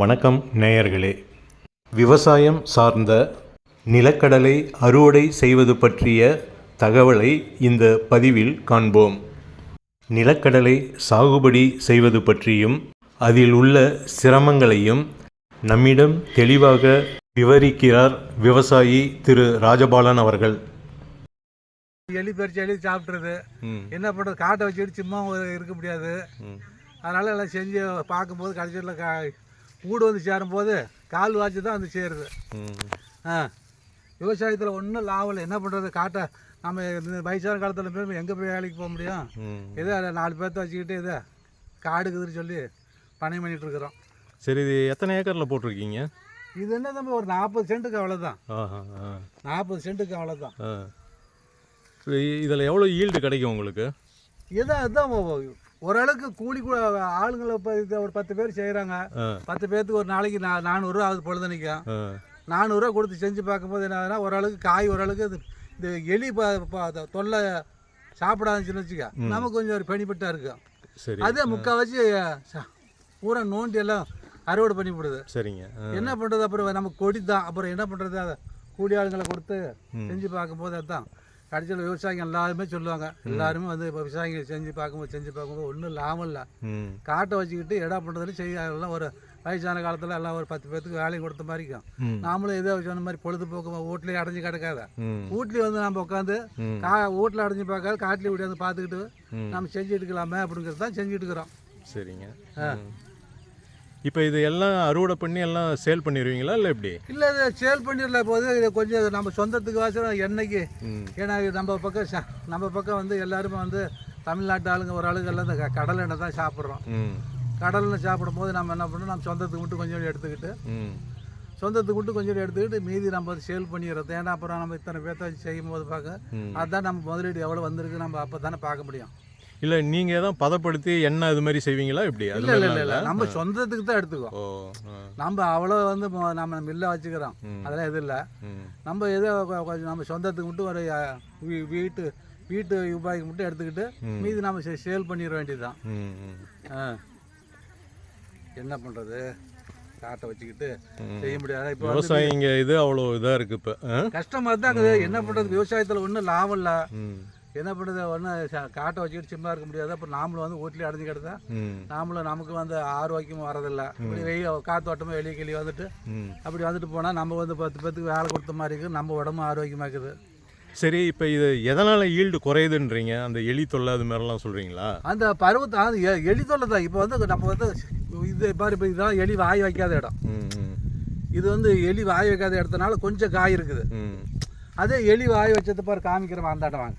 வணக்கம் நேயர்களே. விவசாயம் சார்ந்த நிலக்கடலை அறுவடை செய்வது பற்றிய தகவலை இந்த பதிவில் காண்போம். நிலக்கடலை சாகுபடி செய்வது பற்றியும் அதில் உள்ள சிரமங்களையும் நம்மிடம் தெளிவாக விவரிக்கிறார் விவசாயி திரு ராஜபாலன் அவர்கள். எலி பறிச்சு எலி சாப்பிட்றது என்ன பண்ணுறது காட்டை வச்சுட்டு சும்மா இருக்க முடியாது. அதனால் எல்லாம் செஞ்சு பார்க்கும்போது கடைசியில் கா வீடு வந்து சேரும்போது கால் வாட்சி தான் வந்து சேருது. ஆ விவசாயத்தில் ஒன்றும் லாபம் இல்லை. என்ன பண்ணுறது காட்டை நம்ம இந்த வயசான காலத்தில் போய் எங்கே போய் வேலைக்கு போக முடியும்? அதை நாலு பேர்த்த வச்சுக்கிட்டு இதை காடுக்குதுன்னு சொல்லி பணம் பண்ணிட்டு இருக்கிறோம். சரி இது எத்தனை ஏக்கரில் போட்டிருக்கீங்க? இது என்ன தம்பி ஒரு நாற்பது சென்ட்டுக்கு அவ்வளோதான் நாற்பது சென்ட்டுக்கு அவ்வளோதான் இதில் எவ்வளோ ஈல்டு கிடைக்கும் உங்களுக்கு? அதுதான் ஒ- ஓரளவுக்கு கூலி கூட ஆளுங்களை ஒரு பத்து பேர் செய்கிறாங்க ஆ. பத்து பேர்த்துக்கு ஒரு நாளைக்கு நா நானூறுரூவா ஆகுது பொழுதுனிக்கும் நானூறுரூவா கொடுத்து செஞ்சு பார்க்கும்போது என்ன ஆகுதுன்னா ஓரளவுக்கு காய் ஓரளவுக்கு இந்த எலி அத தொல்லை சாப்பிடாதுன்னு வச்சுக்க நமக்கு கொஞ்சம் ஒரு பெனிஃபிட்டாக இருக்கும் சரி. அதே முக்கால்வாசி பூரா நோண்டி எல்லாம் அறுவடை பண்ணி விடுது சரிங்க. என்ன பண்ணுறது அப்புறம் நமக்கு கொடி தான். அப்புறம் என்ன பண்ணுறது அதை கூலி ஆளுங்களை கொடுத்து செஞ்சு பார்க்கும்போது அதுதான் கடைசியில் விவசாயிங்க எல்லாருமே சொல்லுவாங்க. எல்லாருமே வந்து இப்போ விவசாயிங்க செஞ்சு பார்க்கும்போது செஞ்சு பார்க்கும்போது ஒன்றும் லாபம் இல்லை. காட்டை வச்சுக்கிட்டு எடா பண்ணுறதுன்னு செய்ய எல்லாம் ஒரு வயசான காலத்தில் எல்லாம் ஒரு பத்து பேர்த்துக்கு வேலையும் கொடுத்த மாதிரி இருக்கும். நாமளும் ஏதோ சொன்ன மாதிரி பொழுதுபோக்கு வீட்லேயே அடைஞ்சு கிடக்காத. வீட்லேயே வந்து நம்ம உட்காந்து. கா வீட்டில் அடைஞ்சு பார்க்காத காட்டில் விட்டு வந்து பார்த்துக்கிட்டு. நம்ம செஞ்சுட்டு இருக்கலாமே அப்படிங்கிறது தான் செஞ்சுட்டு இருக்கிறோம். சரிங்க. இப்போ இது எல்லாம் அறுவடை பண்ணி எல்லாம் சேல் பண்ணிடுவீங்களா இல்லை எப்படி? இல்லை இதை சேல் பண்ணிடல. போது இதை கொஞ்சம் நம்ம சொந்தத்துக்கு வாசம் என்னைக்கு? ஏன்னா இது நம்ம பக்கம் ச- நம்ம பக்கம் வந்து எல்லாருமே வந்து தமிழ்நாட்டு ஆளுங்க ஒரு ஆளுங்க எல்லாம் இந்த க- கடல் எண்ணெய் தான் சாப்பிட்றோம். ம். கடலில் சாப்பிடும்போது நம்ம என்ன பண்ணணும்? நம்ம சொந்தத்துக்கு மட்டும் கொஞ்சம் எடுத்துக்கிட்டு ம். சொந்தத்துக்கு மட்டும் கொஞ்சம் எடுத்துக்கிட்டு மீதி நம்ம வந்து சேல் பண்ணிடுறது. ஏன்னா அப்புறம் நம்ம இத்தனை பேர்த்த வச்சு செய்யும் போது பார்க்க ம். அதுதான் நம்ம முதலீடு எவ்வளோ வந்திருக்கு நம்ம அப்போ தானே பார்க்க முடியும். இல்லை நீங்கள் தான் பதப்படுத்தி எண்ணெய் இது மாதிரி செய்வீங்களா எப்படி? அது இல்லை இல்லை இல்லை? நம்ம சொந்தத்துக்கு தான் ஆ. நம்ம அவ்வளோ வந்து நம்ம மில்லை வச்சுக்கிறோம். அதெல்லாம் எதுவும் இல்லை. நம்ம ஏதோ கொ- கொஞ்சம் நம்ம சொந்தத்துக்கு மட்டும் ஒரு வீட்டு வீட்டு உபாய்க்கு மட்டும் எடுத்துக்கிட்டு மீதி நம்ம சேல் பண்ணிட வேண்டியதுதான். என்ன பண்ணுறது காட்டை வச்சுக்கிட்டு செய்ய முடியாது. இப்போ விவசாயிங்க இது அவ்வளோ இதாக இருக்குது இப்போ கஷ்டமாக தான் இருக்குது. என்ன பண்ணுறது விவசாயத்தில் ஒன்றும் லாபம் இல்லை. என்ன பண்ணுறது? ஒன்றும் காட்டை வச்சுக்கிட்டு சும்மா இருக்க முடியாது. அப்புறம் நாமளும் வந்து வீட்லேயே அடைஞ்சு கிடந்தா நாமளும் நமக்கு வந்து ஆரோக்கியமும் வரதில்லை. இப்படி வெயில் காத்தோட்டமாக வெளியே கிளி வந்துட்டு அப்படி வந்துட்டு போனால் நம்ம வந்து பத்து பேத்துக்கு வேலை கொடுத்த மாதிரி இருக்குது. நம்ம உடம்பும் ஆரோக்கியமாக இருக்குது. சரி இப்போ இது எதனால் ஈல்டு குறையுதுன்றீங்க? அந்த எலி தொல்லை அது மாதிரிலாம் சொல்கிறீங்களா அந்த பருவத்தை அது எலி தொல்லை தான். இப்போ வந்து நம்ம வந்து இது பாரு இப்போ இதுதான் எலி வாய் வைக்காத இடம். இது வந்து எலி வாய் வைக்காத இடத்துனால கொஞ்சம் காய் இருக்குது. அதே எலி வாய் வச்சது பாரு காமிக்கிறேன் அந்தாட்டம் வாங்க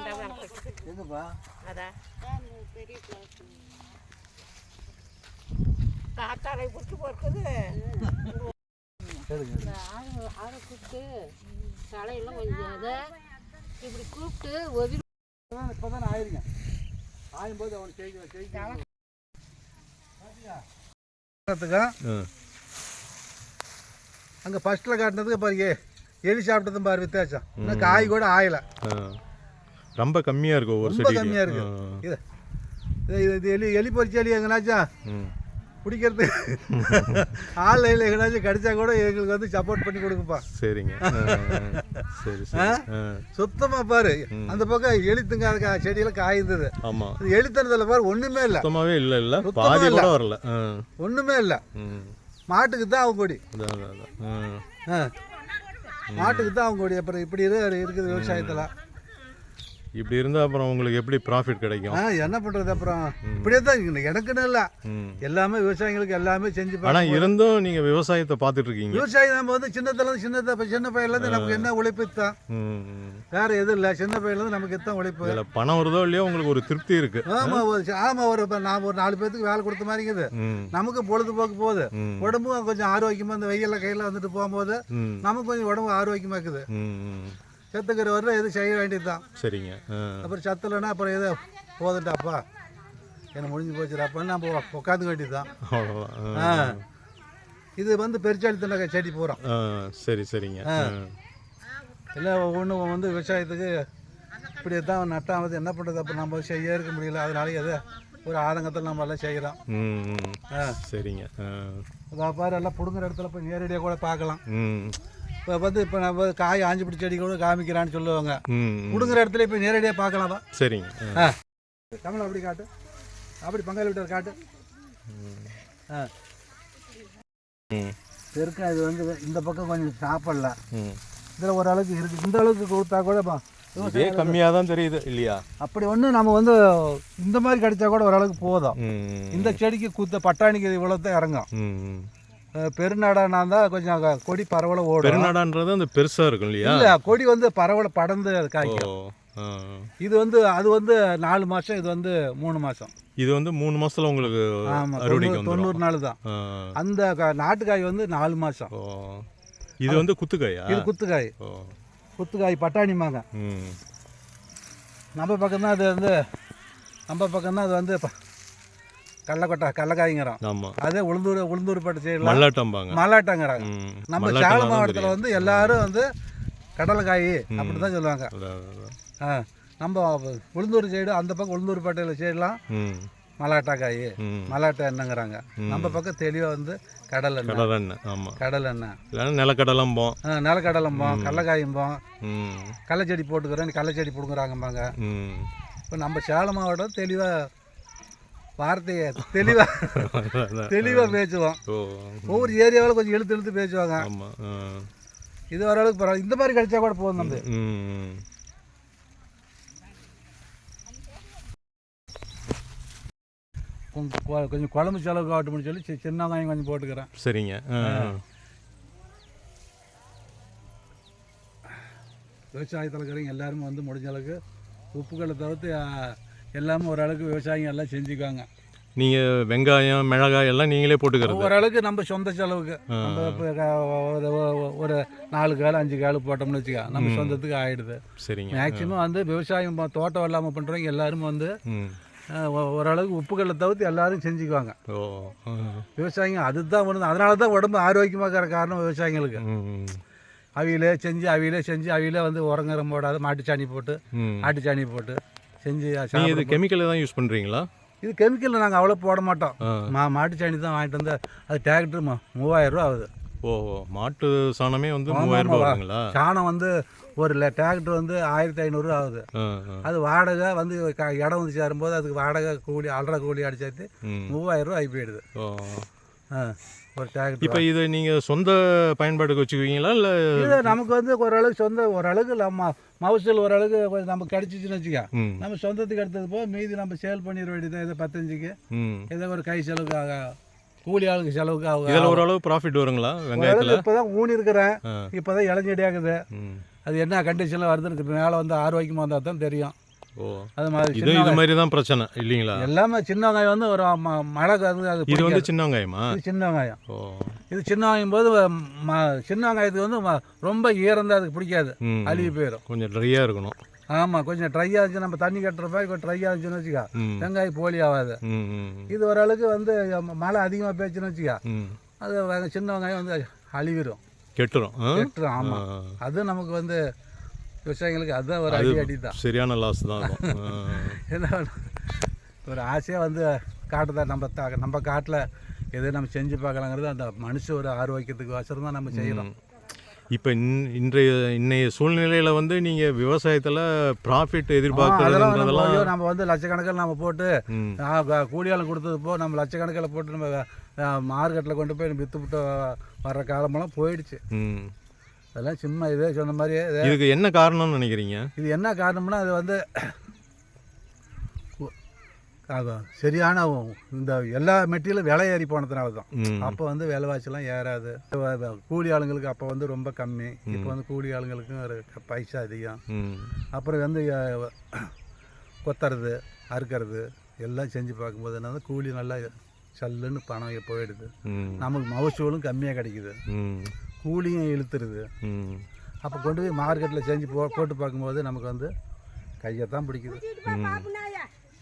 ம் எங்கப்பா அதான் காத்தாரை ஆளை கூப்பிட்டு தலையெல்லாம் கொஞ்சம் அதை இப்படி கூப்பிட்டு ஒதுக்கி இப்போ தானே ஆயிருங்க ஆயும்போது அவன் செய்ய செய்ய ஆ. அங்கே ஃபஸ்ட்டில் காட்டினதுக்கு பாரு ஏ எலி சாப்பிட்டதும் பாரு வித்தியாசம். இன்னும் காய் கூட ஆயலை. ரொம்ப கம்மியாக இருக்கு ஒவ்வொரு ரொம்ப செடிக்கு கம்மியாக இருக்கு. இது இது- எலி எலி பொறிச்ச எலி எங்கனாச்சும் ம். பிடிக்கிறது ஆள் இல்லை எங்கனாச்சும் கடிச்சா கூட எங்களுக்கு வந்து சப்போர்ட் பண்ணி கொடுக்குப்பா சரிங்க. சரி சுத்தமாக பாரு. அந்த பக்கம் எலி திங்காத கா- செடியெல்லாம் காய்ந்தது. ஆமாம் இது எலித்தனத்தில் பாரு ஒன்றுமே இல்லை. சுத்தமாகவே இல்லை இல்லை. பாதி. கூட வரல. ஒன்றுமே இல்லை. மாட்டுக்கு தான் அவங்க கொடி. மாட்டுக்கு தான் அவங்க கொடி. அப்புறம் இப்படி இரு- இருக்குது விவசாயத்தில் இப்படி இருந்தால் அப்புறம் உங்களுக்கு எப்படி ப்ராஃபிட் கிடைக்கும்? ஆ என்ன பண்ணுறது அப்புறம்? இப்படியே தான். எனக்குன்னு இல்லை. எல்லாமே விவசாயிகளுக்கு எல்லாமே செஞ்சு ஆனால். இருந்தும் நீங்கள் விவசாயத்தை பார்த்துட்டு இருக்கீங்க. விவசாயி நம்ம வந்து சின்னத்துலேருந்து சின்னத இப்ப சின்ன பையன்லேருந்து நமக்கு என்ன உழைப்பு தான். வேற எதுவும் இல்லை. சின்ன பையன்லேருந்து நமக்கு எத்தான் உழைப்பு. இதுல பணம் வருதோ இல்லையோ உங்களுக்கு ஒரு திருப்தி இருக்கு. ஆமா ஒரு ஆமா ஒரு நான் ஒரு நாலு பேத்துக்கு வேலை கொடுத்த மாதிரி இருக்குது. நமக்கு பொழுதுபோக்கு போகுது. உடம்பும் கொஞ்சம் ஆரோக்கியமா இந்த வெயில்ல கையில வந்துட்டு போகும்போது நமக்கு கொஞ்சம் உடம்பு ஆரோக்கியமா இருக்குது. செத்துக்கிற வரல எதுவும் செய்ய வேண்டியதுதான். சரிங்க. அப்புறம் சத்துலன்னா அப்புறம் எதோ? போதுட்டாப்பா என்ன முடிஞ்சு போச்சுடாப்பான்னு நம்ம உட்காந்து வேண்டியதுதான். அவ்வளோதான் ஆ. ஆ. இது வந்து பெருச்சாளி தண்டை செடி போகிறோம் சரி சரிங்க. எல்லாம் ஒவ்வொன்றும் வந்து விவசாயத்துக்கு இப்படி தான் நட்டாவது என்ன பண்ணுறது அப்புறம் நம்ம செய்ய இருக்க முடியல. அதனால எதை? ஒரு ஆதங்கத்தில் நம்ம எல்லாம் செய்கிறோம் சரிங்க. பாரு எல்லாம் பிடுங்குற இடத்துல போய் நேரடியாக கூட பார்க்கலாம். ம். இப்போ வந்து இப்போ நம்ம காய் ஆஞ்சி பிடிச்ச செடி கூட காமிக்கிறான்னு சொல்லுவாங்க. பிடுங்குற இடத்துல இப்போ நேரடியாக பார்க்கலாமா? சரிங்க. ஆ. தமிழ் அப்படி காட்டு. அப்படி பங்காளி விட்டார் காட்டு. ஆ. ம். பெருக்கம் இது வந்து இந்த பக்கம் கொஞ்சம் சாப்பிடல. இதில் ஓரளவுக்கு இருக்குது இந்த அளவுக்கு கொடுத்தா கூட இதே கம்மியாக தான் தெரியுது இல்லையா? அப்படி ஒன்று நம்ம வந்து இந்த மாதிரி கிடைச்சா கூட ஓரளவுக்கு போதும். இந்த செடிக்கு குத்த பட்டாணிக்கு இவ்வளோ தான் இறங்கும் பெருநாடானா தான் கொஞ்சம் கொடி பரவல ஓடும். பெருநாடான்றது அந்த பெருசாக இருக்கும் இல்லையா? இல்லை கொடி வந்து பரவல படர்ந்து அது காய்க்கும். இது வந்து அது வந்து நாலு மாதம் இது வந்து மூணு மாதம் இது வந்து மூணு மாசத்துல உங்களுக்கு ஆமாம் தொண்ணூறு நாள் தான். அந்த நாட்டுக்காய் வந்து நாலு மாதம் இது வந்து குத்துக்காயா? இது குத்துக்காய். குத்துக்காய் பட்டாணி மாங்க நம்ம பக்கம் தான் அது வந்து நம்ம பக்கம் தான் அது வந்து கடலக்கொட்டை கடலக்காய்ங்கிறோம் ஆமாம் அதே உளுந்தூர் உளுந்தூர் பட்டு மல்லாட்டம்பாங்க. மல்லாட்டங்கிறாங்க. நம்ம சேலம் மாவட்டத்தில். வந்து எல்லாரும் வந்து கடலைக்காய் அப்படி தான் சொல்லுவாங்க. ஆ நம்ம உளுந்தூர் சைடு அந்த பக்கம் உளுந்தூர் பட்டையில் சைடெலாம் ம். மலாட்டாக்காய் ம். மலாட்டை எண்ணெங்கிறாங்க நம்ம பக்கம் தெளிவாக வந்து கடல் எண்ணெய் கடலை எண்ணெய் ஆமாம் கடல் எண்ணெய் இல்லைன்னா நிலக்கடலம்போம். ஆ, நிலக்கடலம்போம் கடலக்காயும்போம் கடலச்செடி போட்டுக்கிறேன் கடலச்செடி பிடுங்குறாங்கம்பாங்க. ம். இப்போ நம்ம சேலம் மாவட்டம் தெளிவாக வார்த்தையை தெளிவாக. தெளிவாக பேசுவோம் ஒவ்வொரு ஏரியாவில் கொஞ்சம் இழுத்து இழுத்து பேசுவாங்க. இது ஓரளவுக்கு பரவாயில்ல இந்த மாதிரி கிடைச்சா கூட போதும் நம்ம. கொஞ்சம் குழம்பு செலவுக்கு ஆகட்டும்னு சொல்லி சின்ன வெங்காயம் கொஞ்சம் போட்டுக்கிறேன் சரிங்க. விவசாயத்தில் இருக்கிறவங்க எல்லாருமே வந்து முடிஞ்ச அளவுக்கு உப்புக்களை தவிர்த்து எல்லாமே ஓரளவுக்கு விவசாயிங்க எல்லாம் செஞ்சுக்குவாங்க நீங்கள் வெங்காயம் மிளகாய் எல்லாம் நீங்களே போட்டுக்கிறது. ஓரளவுக்கு நம்ம சொந்த செலவுக்கு. நம்ம ஒரு- நாலு கால் அஞ்சு கால் போட்டோம்னு வச்சுக்க நம்ம சொந்தத்துக்கு ஆயிடுது. சரிங்க. மேக்சிமம் வந்து விவசாயம் தோட்டம் இல்லாமல் பண்ணுறவங்க எல்லாரும் வந்து ஓரளவுக்கு உப்புக்களை தவிர்த்து எல்லாரும் செஞ்சுக்குவாங்க. விவசாயிங்க அதுதான் ஒன்று அதனால தான் உடம்பு ஆரோக்கியமாக இருக்கிற காரணம் விவசாயிங்களுக்கு. அவியிலே செஞ்சு அவியிலே செஞ்சு அவியிலே வந்து உரங்கரம் போடாத மாட்டுச்சாணி போட்டு ஆட்டுச்சாணி போட்டு. செஞ்சு நீங்கள் இது கெமிக்கலை தான் யூஸ் பண்ணுறீங்களா இது கெமிக்கல் நாங்கள் அவ்வளோ போட மாட்டோம். மா மாட்டுச்சாணி தான் வாங்கிட்டு வந்து அது டிராக்டர் மூவாயிரம் ரூபா ஆகுது. ஓ. மாட்டு சாணமே வந்து மூவாயிரம். வருங்களா? சாணம் வந்து ஒரு டிராக்டர் வந்து ஆயிரத்தி ஐநூறுரூவா ஆகுது. அது வாடகை வந்து இடம் வந்து சேரும்போது அதுக்கு வாடகை கூலி அல்ற கூலி அடிச்சாத்து மூவாயிரம் ரூபா ஆகி போயிடுது. ஒரு டிராக்டர் இப்போ இதை நீங்கள் சொந்த பயன்பாட்டுக்கு வச்சுக்குவீங்களா இல்லை இது நமக்கு வந்து ஓரளவுக்கு சொந்த ஓரளவுக்கு நம்ம மவுசல் ஓரளவுக்கு கொஞ்சம் நமக்கு கிடச்சிச்சின்னு வச்சுக்க ம். நம்ம சொந்தத்துக்கு எடுத்தது போக மீதி நம்ம சேல் பண்ணிட வேண்டியது ஏதோ பத்தஞ்சுக்கு. ஏதோ ஒரு கை செலவுக்கு ஆக கூலி ஆளுக்கு செலவுக்கு ஆகும் இதில் ஓரளவு ப்ராஃபிட் வருங்களா வெங்காயத்தில்? இப்போ தான் ஊனி இருக்கிறேன். இப்போ தான் இளஞ்செடியாகுது அது என்ன கண்டிஷனில் வருதுன்னு மேலே வந்து ஆரோக்கியமாக இருந்தால் தான் தெரியும். அது மாதிரி இது இது மாதிரி தான் பிரச்சனை இல்லைங்களா? எல்லாமே சின்ன வெங்காயம் வந்து ஒரு மழை வந்து அது இது வந்து. சின்ன வெங்காயமா? இது சின்ன வெங்காயம். ஓ. இது சின்ன வெங்காயம் போது ம- சின்ன வெங்காயத்துக்கு வந்து ரொம்ப ஈரம் தான் அதுக்கு பிடிக்காது. அழுகி போயிடும் கொஞ்சம் ட்ரையாக இருக்கணும். ஆமாம் கொஞ்சம் ட்ரையாக இருந்துச்சு நம்ம தண்ணி கட்டுற மாதிரி கொஞ்சம் ட்ரையாக இருந்துச்சுன்னு வச்சுக்கா வெங்காயம் போலி ஆகாது. இது ஓரளவுக்கு வந்து மழை அதிகமாக பேச்சுன்னு வச்சுக்கா அது சின்ன வெங்காயம் வந்து அழிவிடும் கெட்டுரும்? கெட்டுரும் ஆமாம். அது நமக்கு வந்து விவசாயிகளுக்கு அதுதான் ஒரு அடி அடி தான். சரியான லாஸ் தான். என்ன ஒரு ஆசையாக வந்து காட்டுதான் நம்ம தா நம்ம காட்டில் எது நம்ம செஞ்சு பார்க்கலாங்கிறது அந்த மனுஷ ஒரு ஆரோக்கியத்துக்கு வசரம் தான் நம்ம செய்யலாம் இப்போ இன்- இன்றைய இன்னைய சூழ்நிலையில் வந்து நீங்கள் விவசாயத்தில் ப்ராஃபிட் எதிர்பார்க்கறதுன்றதெல்லாம் நம்ம வந்து லட்சக்கணக்கில் நம்ம போட்டு ம். ஆ, க- கூலியாளம் கொடுத்தது போ நம்ம லட்சக்கணக்கில் போட்டு நம்ம மார்க்கெட்டில் கொண்டு போய் விற்று விட்டு வர்ற காலமெல்லாம் போயிடுச்சு. அதெல்லாம் சும்மா இதே சொன்ன மாதிரியே இது- இதுக்கு என்ன காரணம்னு நினைக்கிறீங்க? இது என்ன காரணம்னா அது வந்து சரியான இந்த எல்லா மெட்டீரியலும் விலை ஏறி போனதுனால தான். அப்போ வந்து விலைவாசிலாம் ஏறாது. கூலி ஆளுங்களுக்கு அப்போ வந்து ரொம்ப கம்மி. இப்போ வந்து கூலி ஆளுங்களுக்கும் ஒரு பைசா அதிகம். அப்புறம் வந்து கொத்துறது அறுக்கிறது எல்லாம் செஞ்சு பார்க்கும்போது என்னன்னா கூலி நல்லா சல்லுன்னு பணம் போயிடுது. நமக்கு மகசூலும் கம்மியாக கிடைக்குது. கூலியும் இழுத்துருது. அப்போ கொண்டு போய் மார்க்கெட்டில் செஞ்சு போ போட்டு பார்க்கும்போது நமக்கு வந்து கையை தான் பிடிக்குது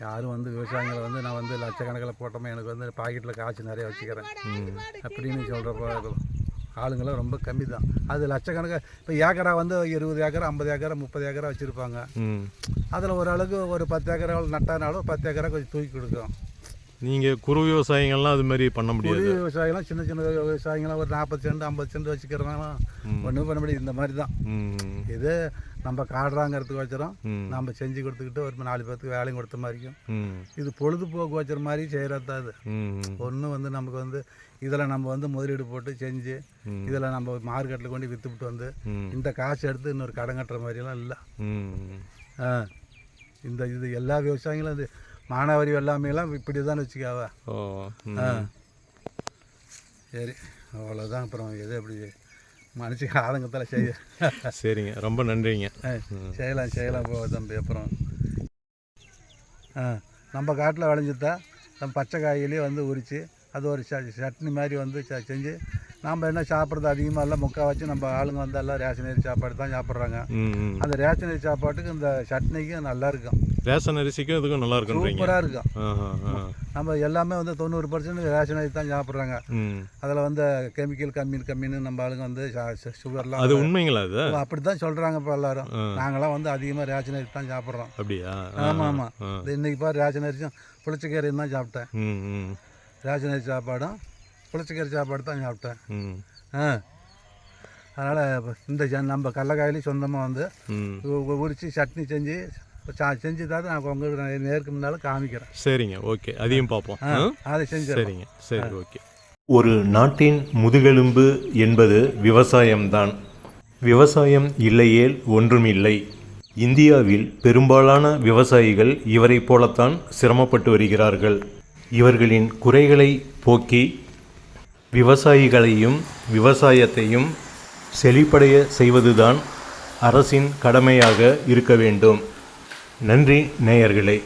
யாரும் வந்து விவசாயிகளை வந்து நான் வந்து லட்சக்கணக்கில் போட்டோமே எனக்கு வந்து பாக்கெட்டில் காசு நிறைய வச்சுக்கிறேன். அப்படின்னு சொல்கிறப்ப ஆளுங்களாம் ரொம்ப கம்மி தான் அது லட்சக்கணக்காக இப்போ ஏக்கரா வந்து இருபது ஏக்கரா ஐம்பது ஏக்கரா முப்பது ஏக்கரா வச்சுருப்பாங்க. அதில் ஓரளவுக்கு ஒரு பத்து ஏக்கரா நட்டானாலும் பத்து ஏக்கரா கொஞ்சம் தூக்கி கொடுக்கும். நீங்கள் குறு விவசாயிகள்லாம் அது மாதிரி பண்ண முடியாது. புதிய விவசாயிகள்லாம் சின்ன சின்ன விவசாயிகள்லாம் ஒரு நாற்பது சென்ட் ஐம்பது சென்ட் வச்சுக்கிறனால ஒன்றும் பண்ண முடியாது. இந்த மாதிரி தான் இது நம்ம காடுறாங்கிறதுக்கு வச்சுறோம். நம்ம செஞ்சு கொடுத்துக்கிட்டு ஒரு நாலு பேர்த்துக்கு வேலையும் கொடுத்த மாதிரிக்கும் இது பொழுதுபோக்கு வச்சுற மாதிரி செய்கிறது ம். ஒன்றும் வந்து நமக்கு வந்து இதில் நம்ம வந்து முதலீடு போட்டு செஞ்சு இதில் நம்ம மார்க்கெட்டில் கொண்டு விற்றுவிட்டு வந்து. இந்த காசு எடுத்து இன்னொரு கடன் கட்டுற மாதிரியெல்லாம் இல்லை. இந்த இது எல்லா விவசாயிகளும் இது மானாவாரி எல்லாமேலாம் இப்படி தான் வச்சுக்காவ. ஓ சரி அவ்வளோதான் அப்புறம் எது அப்படி மனுஷங்க ஆதங்கத்தில் செய்ய. சரிங்க ரொம்ப நன்றிங்க. செய்யலாம் செய்யலாம் போ தம்பி அப்புறம். ஆ நம்ம காட்டில் விளைஞ்சிட்டா நம்ம பச்சை காயிலே வந்து உரித்து அது ஒரு ச சட்னி மாதிரி வந்து செஞ்சு நாம் என்ன சாப்பிட்றது அதிகமாக இல்லை முக்கால் வச்சு நம்ம ஆளுங்க வந்து எல்லாம் ரேஷனரி சாப்பாடு தான் சாப்பிட்றாங்க. அந்த ரேஷனரி சாப்பாட்டுக்கு இந்த சட்னிக்கும் நல்லா இருக்கும். ரேஷன் அரிசிக்கும் இதுக்கும் நல்லா இருக்குன்றீங்க. சூப்பராக இருக்கும். நம்ம எல்லாமே வந்து தொண்ணூறு பர்சன்ட் ரேஷனரி தான் சாப்பிட்றாங்க. அதில் வந்து கெமிக்கல் கம்மி கம்மின்னு நம்ம ஆளுங்க வந்து சுகர்லாம் அது உண்மைங்களா அது அப்படி தான் சொல்கிறாங்க இப்போ எல்லாரும். நாங்களாம் வந்து அதிகமாக ரேஷனரி தான் சாப்பிட்றோம். அப்படியா? ஆமாம் ஆமாம். இன்னைக்கு பாரு ரேஷன் அரிசியும் புளிச்சக்கீரையும் தான் சாப்பிட்டேன். ரேஷன் அரிசி சாப்பாடும் புளிச்சக்கீரை சாப்பாடு தான் சாப்பிட்டேன். ஆ. அதனால் இந்த நம்ம கடலக்காயிலையும் சொந்தமாக வந்து ம். உ- உரிச்சு சட்னி செஞ்சு செஞ்சு தான் நான் உங்களுக்கு நான் நேருக்கு முன்னாலும் காமிக்கிறேன். சரிங்க ஓகே. அதையும் பார்ப்போம்? அதை செஞ்சு சரிங்க சரி ஓகே. ஒரு நாட்டின் முதுகெலும்பு என்பது விவசாயம்தான். விவசாயம் இல்லையேல் ஒன்றுமில்லை. இந்தியாவில் பெரும்பாலான விவசாயிகள் இவரைப் போலத்தான் சிரமப்பட்டு வருகிறார்கள். இவர்களின் குறைகளை போக்கி விவசாயிகளையும் விவசாயத்தையும் செழிப்படைய செய்வதுதான் அரசின் கடமையாக இருக்க வேண்டும். நன்றி நேயர்களே.